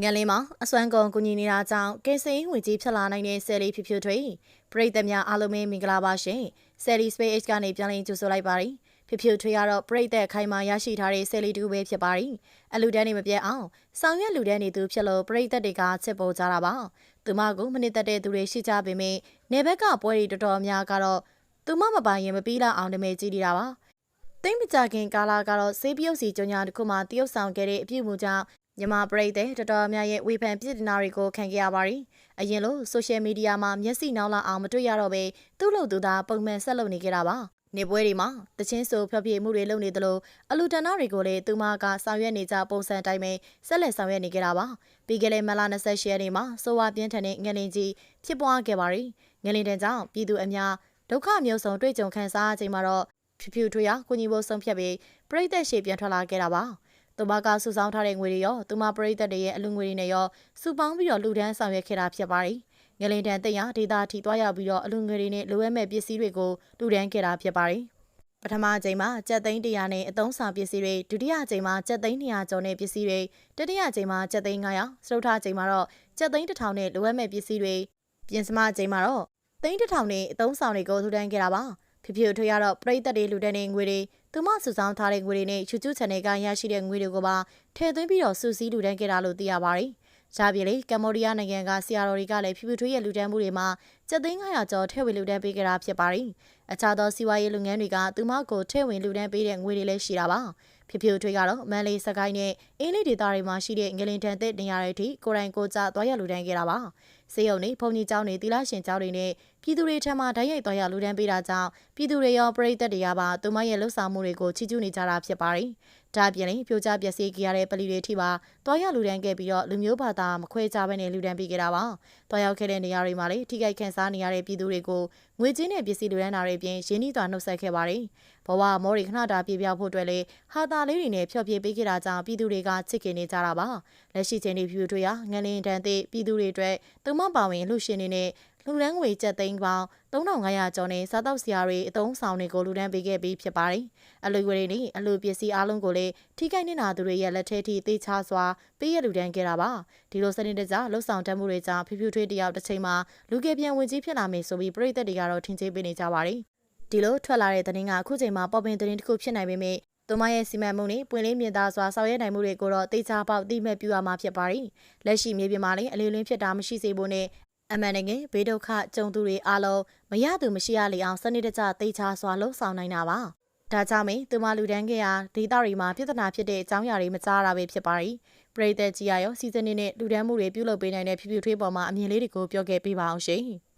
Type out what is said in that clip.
ငလင်းမှာအစွမ်းကုန်ကူညီနေတာကြောင့်ကင်းစင်းဝင်ကြီးဖြစ်လာနိုင်တဲ့ဆယ်လီဖြူဖြူတွေပရိသတ်များအားလုံးပဲမင်္ဂလာပါရှင်ဆယ်လီ space ကနေပြန်လည်ကြိုဆိုလိုက်ပါတယ်ဖြူဖြူတွေကတော့ပရိသတ်ခိုင်မာရရှိထားတဲ့ဆယ်လီတူပဲဖြစ်ပါတယ်အလူတန်းနေမပြတ်အောင်ဆောင်ရွက်လူတန်းနေသူဖြစ်လို့ပရိသတ်တွေကချစ်ပေါ်ကြတာပါသူမကိုမနစ်သက်တဲ့သူတွေရှိကြပေမယ့်နေဘက်ကပွဲတွေတော်တော်များကတော့သူမမပိုင်ရင်မပြီးလောက်အောင်တမဲကြည့်နေတာပါသိမ့်မကြခင်ကာလာကတော့ဆေးပြုတ်စီကြညာတစ်ခုမှတရုတ်ဆောင်ခဲ့တဲ့အပြုအမူကြောင့် မြန်မာပရိသတ်တော်တော်များရဲ့ဝေဖန်ပြစ်ဒနာတွေကိုခံခဲ့ရပါတယ်။အရင်လိုဆိုရှယ်မီဒီယာမှာမျက်စိနှောင်းလာအောင်မတွေ့ရတော့ပဲသူ့လိုသူသာပုံမှန်ဆက်လုပ်နေကြတာပါ။နေပွဲတွေမှာတချင်းဆိုဖျော်ဖြေမှုတွေလုပ်နေသလိုအလူတန်းနာတွေကိုလည်းသူမကဆောင်ရွက်နေကြပုံစံတိုင်းပဲဆက်လက်ဆောင်ရွက်နေကြတာပါ။ပြီးခဲ့တဲ့မလ28ရက်နေ့မှာဆိုဝါပြင်းထန်တဲ့ငလင်ကြီးဖြစ်ပွားခဲ့ပါတယ်။ငလင်တန်းကြောင့်ပြည်သူအများဒုက္ခမျိုးစုံတွေ့ကြုံခံစားရချိန်မှာတော့ဖြူဖြူထွေးရကိုကြီးဖို့ဆုံးဖြတ်ပြီးပြိသက်ရှေပြန်ထွက်လာခဲ့တာပါ။ သူမကစုဆောင်းထားတဲ့ငွေတွေရောသူမပရိသတ်တွေရဲ့အလူငွေတွေနဲ့ရောစုပေါင်းပြီးတော့လူဒန်းဆောင်ရွက်ခဲ့တာဖြစ်ပါတယ်။ငလင်တန်တင်ရဒေတာထီသွားရောက်ပြီးတော့အလူငွေတွေနဲ့လိုအပ်မဲ့ပစ္စည်းတွေကိုလူဒန်းခဲ့တာဖြစ်ပါတယ်။ပထမအချိန်မှာကြက်သိန်း100နဲ့အသုံးဆောင်ပစ္စည်းတွေဒုတိယအချိန်မှာကြက်သိန်း200ကျော်နဲ့ပစ္စည်းတွေတတိယအချိန်မှာကြက်သိန်း900စတုထအချိန်မှာတော့ကြက်သိန်း1000နဲ့လိုအပ်မဲ့ပစ္စည်းတွေပြင်စမအချိန်မှာတော့သိန်း1000နဲ့အသုံးဆောင်တွေကိုလူဒန်းခဲ့တာပါ။ဖြစ်ဖြစ်ထွေးရတော့ပရိသတ်တွေလူဒန်းနေငွေတွေ သူမစုဆောင်းထားတဲ့ငွေတွေနဲ့ YouTube channel ကရရှိတဲ့ငွေတွေကိုပါထည့်သွင်းပြီးတော့စုစည်းလူဒန်းခဲ့တာလို့သိရပါတယ်။ရှားပြေလေကမ္ဘောဒီးယားနိုင်ငံကဆီယာတော်တွေကလည်းဖြူဖြူထွေးရဲ့လူဒန်းမှုတွေမှာကျပ်သိန်း900ကျော်ထည့်ဝင်လူဒန်းပေးကြတာဖြစ်ပါတယ်။အခြားသောစီးပွားရေးလုပ်ငန်းတွေကသူမကိုထည့်ဝင်လူဒန်းပေးတဲ့ငွေတွေလည်းရှိတာပါ။ဖြူဖြူထွေးကတော့မန်လေးစကိုင်းနဲ့အင်းလေးဒေသတွေမှာရှိတဲ့ငလင်တန်တဲ့နေရာတွေအထိကိုရိုင်းကိုကြသွားရလူဒန်းခဲ့တာပါ။စေယုံနေဘုံကြီးကျောင်းနေတီလာရှင်ကျောင်းတွေနဲ့ ပြည်သူတွေထံမှဓာတ်ရိုက်သွားရလူဒန်းပေးတာကြောင့်ပြည်သူတွေရောပရိသတ်တွေရောပါသူမရဲ့လှုပ်ဆောင်မှုတွေကိုချီးကျူးနေကြတာဖြစ်ပါတယ်။ဒါပြင်လည်းပြိုကျပျက်စီးခဲ့ရတဲ့ပလီတွေထိပါသွားရလူဒန်းခဲ့ပြီးတော့လူမျိုးဘာသာမခွဲခြားဘဲနဲ့လူဒန်းပေးခဲ့တာပါ။သွားရောက်ခဲ့တဲ့နေရာတွေမှာလည်းထိခိုက်ခံစားနေရတဲ့ပြည်သူတွေကိုငွေကြေးနဲ့ပစ္စည်းလူဒန်းတာတွေပြင်ရင်းနှီးစွာနှုတ်ဆက်ခဲ့ပါတယ်။ဘဝမော်ရီခဏတာပြေပြောက်ဖို့အတွက်လည်းဟာတာလေးတွေနဲ့ဖျော်ဖြေပေးခဲ့တာကြောင့်ပြည်သူတွေကချစ်ခင်နေကြတာပါ။လက်ရှိချိန်ဒီဖြူတွေရငလင်းတန်တဲ့ပြည်သူတွေအတွက်သူမပါဝင်လှူရှင်နေနဲ့ လူဒန်းငွေကျပ်သိန်းပေါင်း3500ကျော်နဲ့စားတောက်စရာတွေအသုံးဆောင်တွေကိုလူဒန်းပေးခဲ့ပြီးဖြစ်ပါတယ်။အလူငွေတွေနဲ့အလူပစ္စည်းအလုံးကိုလည်းထိခိုက်နေတာသူတွေရဲ့လက်ထဲထိသေချာစွာပေးရလူဒန်းခဲ့တာပါ။ဒီလိုစနစ်တကျလှုပ်ဆောင်တတ်မှုတွေကြောင့်ဖြူဖြူထွေးတယောက်တစ်ချိန်မှာလူကပြန်ဝင်ကြီးဖြစ်လာမယ်ဆိုပြီးပြည်သက်တွေကတော့ထင်ကြီးပေးနေကြပါတယ်။ဒီလိုထွက်လာတဲ့သတင်းကအခုချိန်မှာပေါ်ပင်သတင်းတစ်ခုဖြစ်နိုင်ပေမဲ့သူမရဲ့စီမံမှုနဲ့ပွင့်လင်းမြင်သာစွာဆောင်ရွက်နိုင်မှုတွေကိုတော့တေချာပေါက်တိမဲ့ပြုရမှာဖြစ်ပါတယ်။လက်ရှိမြေပြင်မှာလည်းအလေးလင်းဖြစ်တာမရှိစေဖို့နဲ့ အမှန်တကယ်ဘေးဒုက္ခကြုံသူတွေအားလုံးမရသူမရှိရလေအောင်စနစ်တကျတေချာစွာလှုပ်ဆောင်နိုင်တာပါ။ဒါကြောင့်မင်းသူမလူတန်းခဲ့ရာဒေသတွေမှာပြဿနာဖြစ်တဲ့အကြောင်းအရာတွေမကြားရတာပဲဖြစ်ပါတယ်။ပရိသတ်ကြီးရရောစီစဉ်နေတဲ့လူတန်းမှုတွေပြုလုပ်ပေးနိုင်တဲ့ဖြူဖြူထွေးပေါ်မှာအမြင်လေးတွေကိုပြောခဲ့ပေးပါအောင်ရှင်။